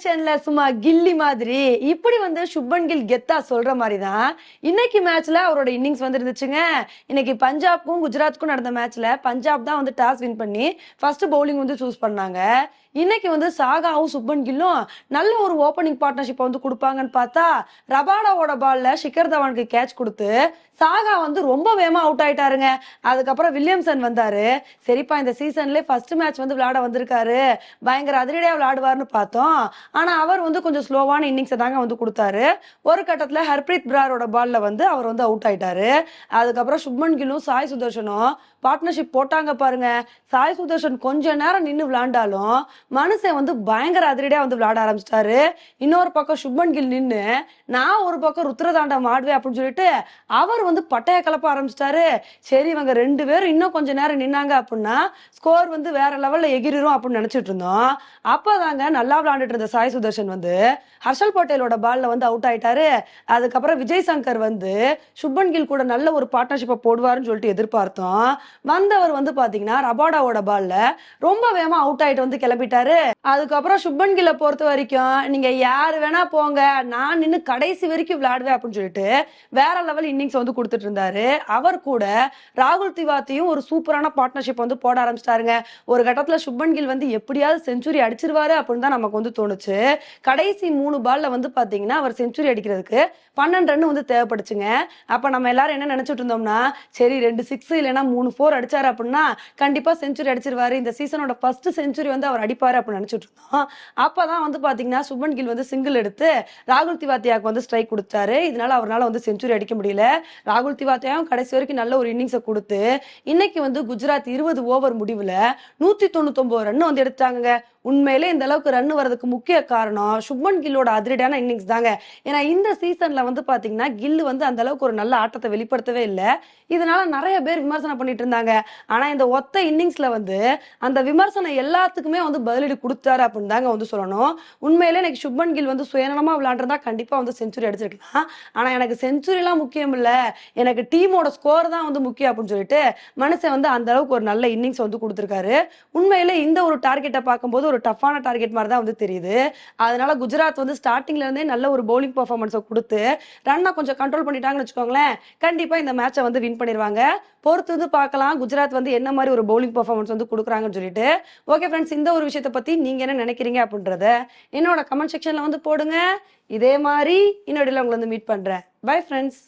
அடிச்சேன்ல சும்மா கில்லி மாதிரி இப்படி வந்து சுப்மன் கில் கெத்தா சொல்ற மாதிரி தான் இன்னைக்கு மேட்ச்ல அவரோட இன்னிங்ஸ் வந்து இருந்துச்சுங்க இன்னைக்கு பஞ்சாப்க்கும் குஜராத்துக்கும் நடந்த மேட்ச்ல பஞ்சாப் தான் வந்து டாஸ் வின் பண்ணி ஃபர்ஸ்ட் பவுலிங் வந்து சூஸ் பண்ணாங்க. இன்னைக்கு வந்து சாகாவும் சுப்மன் கில்லும் நல்ல ஒரு ஓப்பனிங் பார்ட்னர்ஷிப் வந்து கொடுப்பாங்கன்னு பார்த்தா ரபாடாவோட பால்ல ஷிகர் தவானுக்கு கேட்ச் கொடுத்து சாகா வந்து ரொம்ப வேகமா அவுட் ஆயிட்டாருங்க. அதுக்கப்புறம் வில்லியம்சன் வந்தாரு. சரிப்பா இந்த சீசன்ல ஃபர்ஸ்ட் மேட்ச் வந்து விளையாட வந்திருக்காரு. பயங்கர அதிரடியா விளையாடுவார்னு பார்த்தோம். ஆனா அவர் வந்து கொஞ்சம் ஸ்லோவான இன்னிங்ஸை தாங்க வந்து கொடுத்தாரு. ஒரு கட்டத்துல ஹர்ப்ரீத் பிராரோட பால்ல வந்து அவர் வந்து அவுட் ஆயிட்டாரு. அதுக்கப்புறம் சுப்மன் கில்லும் சாய் சுதர்ஷனும் பார்ட்னர்ஷிப் போட்டாங்க பாருங்க. சாய் சுதர்ஷன் கொஞ்ச நேரம் நின்று விளாண்டாலும் மனுஷன் வந்து பயங்கர அதிரடியா வந்து விளையாட ஆரம்பிச்சிட்டாரு. இன்னொரு பக்கம் சுப்மன் கில் நின்று நான் ஒரு பக்கம் ருத்ரதாண்டம் ஆடுவேன் அப்படின்னு சொல்லிட்டு அவர் வந்து பட்டைய கலப்ப ஆரம்பிச்சிட்டாரு. சரி இவங்க ரெண்டு பேரும் இன்னும் கொஞ்ச நேரம் நின்னாங்க அப்படின்னா ஸ்கோர் வந்து வேற லெவல்ல எகிரிரும் அப்படின்னு நினைச்சிட்டு இருந்தோம். அப்பதாங்க நல்லா விளையாண்டுட்டு இருந்த சாய் சுதர்ஷன் வந்து ஹர்ஷல் பட்டேலோட பால்ல வந்து அவுட் ஆயிட்டாரு. அதுக்கப்புறம் விஜய் சங்கர் வந்து சுப்மன் கில் கூட நல்ல ஒரு பார்ட்னர்ஷிப்பை போடுவாருன்னு சொல்லிட்டு எதிர்பார்த்தோம். வந்தவர் வந்து பாத்தீங்கன்னா ரபாடாவோட பால்ல ரொம்ப வேகமா அவுட் ஆயிட்டு வந்து கிளம்பிட்டாரு. அதுக்கப்புறம் சுப்பன் கில்ல பொறுத்த வரைக்கும் நீங்க யாரு வேணா போங்க நான் நின்னு கடைசி வரைக்கும் விளையாடுவேன் அப்படின்னு சொல்லிட்டு வேற லெவல் இன்னிங்ஸ் வந்து கொடுத்துட்டு இருந்தாரு. அவர் கூட ராகுல் திவாத்தியும் ஒரு சூப்பரான பார்ட்னர்ஷிப் வந்து போட ஆரம்பிச்சிட்டாருங்க. ஒரு கட்டத்துல சுப்பன் கில் வந்து எப்படியாவது செஞ்சுரி அடிச்சிருவாரு அப்படின்னு தான் நமக்கு வந்து தோணுச்சு. கடைசி மூணு பால்ல வந்து பாத்தீங்கன்னா அவர் செஞ்சுரி அடிக்கிறதுக்கு பன்னெண்டு ரன் வந்து தேவைப்படுச்சுங்க. அப்ப நம்ம எல்லாரும் என்ன நினைச்சிட்டு இருந்தோம்னா சரி ரெண்டு சிக்ஸ் இல்லைன்னா மூணு ஃபோர் அடிச்சார் அப்படின்னா கண்டிப்பாக செஞ்சுரி அடிச்சிருவாரு. இந்த சீசனோட ஃபர்ஸ்ட் செஞ்சுரி வந்து அவர் அடிப்பார் அப்படின்னு நினச்சிட்ருந்தோம் இருந்தோம். அப்பதான் வந்து பார்த்தீங்கன்னா சுப்மன் கில் வந்து சிங்கிள் எடுத்து ராகுல் திவாத்தியாவுக்கு வந்து ஸ்ட்ரைக் கொடுத்தாரு. இதனால அவரால் வந்து செஞ்சுரி அடிக்க முடியல. ராகுல் திவாத்தியாவும் கடைசி வரைக்கும் நல்ல ஒரு இன்னிங்ஸை கொடுத்து இன்னைக்கு வந்து குஜராத் இருபது ஓவர் முடிவில் நூற்றி தொண்ணூத்தொம்பது ரன் வந்து எடுத்தாங்க உண்மையிலே இந்த அளவுக்கு ரன் வர்றதுக்கு முக்கிய காரணம் சுப்மன் கில்லோட அதிரடியான இன்னிங்ஸ் தாங்க. ஏன்னா இந்த சீசன்ல வந்து பாத்தீங்கன்னா கில்லு வந்து அந்த அளவுக்கு ஒரு நல்ல ஆட்டத்தை வெளிப்படுத்தவே இல்லை. இதனால நிறைய பேர் விமர்சனம் பண்ணிட்டு இருந்தாங்க. ஆனா இந்த ஒத்த இன்னிங்ஸ்ல வந்து அந்த விமர்சனம் எல்லாத்துக்குமே வந்து பதிலடி கொடுத்தாரு அப்படின்னு தாங்க வந்து சொல்லணும். உண்மையிலே எனக்கு சுப்மன் கில் வந்து சுயநலமா விளையாண்டுருந்தா கண்டிப்பா வந்து செஞ்சுரி அடிச்சிருக்கலாம். ஆனா எனக்கு செஞ்சுரிலாம் முக்கியம் இல்ல. எனக்கு டீமோட ஸ்கோர் தான் வந்து முக்கியம் அப்படின்னு சொல்லிட்டு மனுஷன் வந்து அந்த அளவுக்கு ஒரு நல்ல இன்னிங்ஸ் வந்து கொடுத்துருக்காரு. உண்மையிலே இந்த ஒரு டார்கெட்டை பார்க்கும்போது ஒரு டஃப்பான டார்கெட் மாதிரி தான் வந்து தெரியுது. அதனால குஜராத் வந்து ஸ்டார்டிங்ல இருந்தே நல்ல ஒரு பவுலிங் பர்ஃபார்மன்ஸை கொடுத்து ரன்னை கொஞ்சம் கண்ட்ரோல் பண்ணிட்டாங்கன்னு வச்சுக்கோங்களேன் கண்டிப்பா இந்த மேட்சை வந்து வின் பண்ணிடுவாங்க பொறுத்து வந்து பார்க்கலாம் குஜராத் வந்து என்ன மாதிரி ஒரு பவுலிங் பர்ஃபார்மன்ஸ் வந்து கொடுக்குறாங்கன்னு சொல்லிட்டு. ஓகே ஃப்ரெண்ட்ஸ் இந்த ஒரு விஷயத்தை பத்தி நீங்க என்ன நினைக்கிறீங்க அப்படின்றத என்னோட கமெண்ட் செக்ஷன்ல வந்து போடுங்க. இதே மாதிரி இன்னொடையில உங்களை வந்து மீட் பண்றேன். Bye friends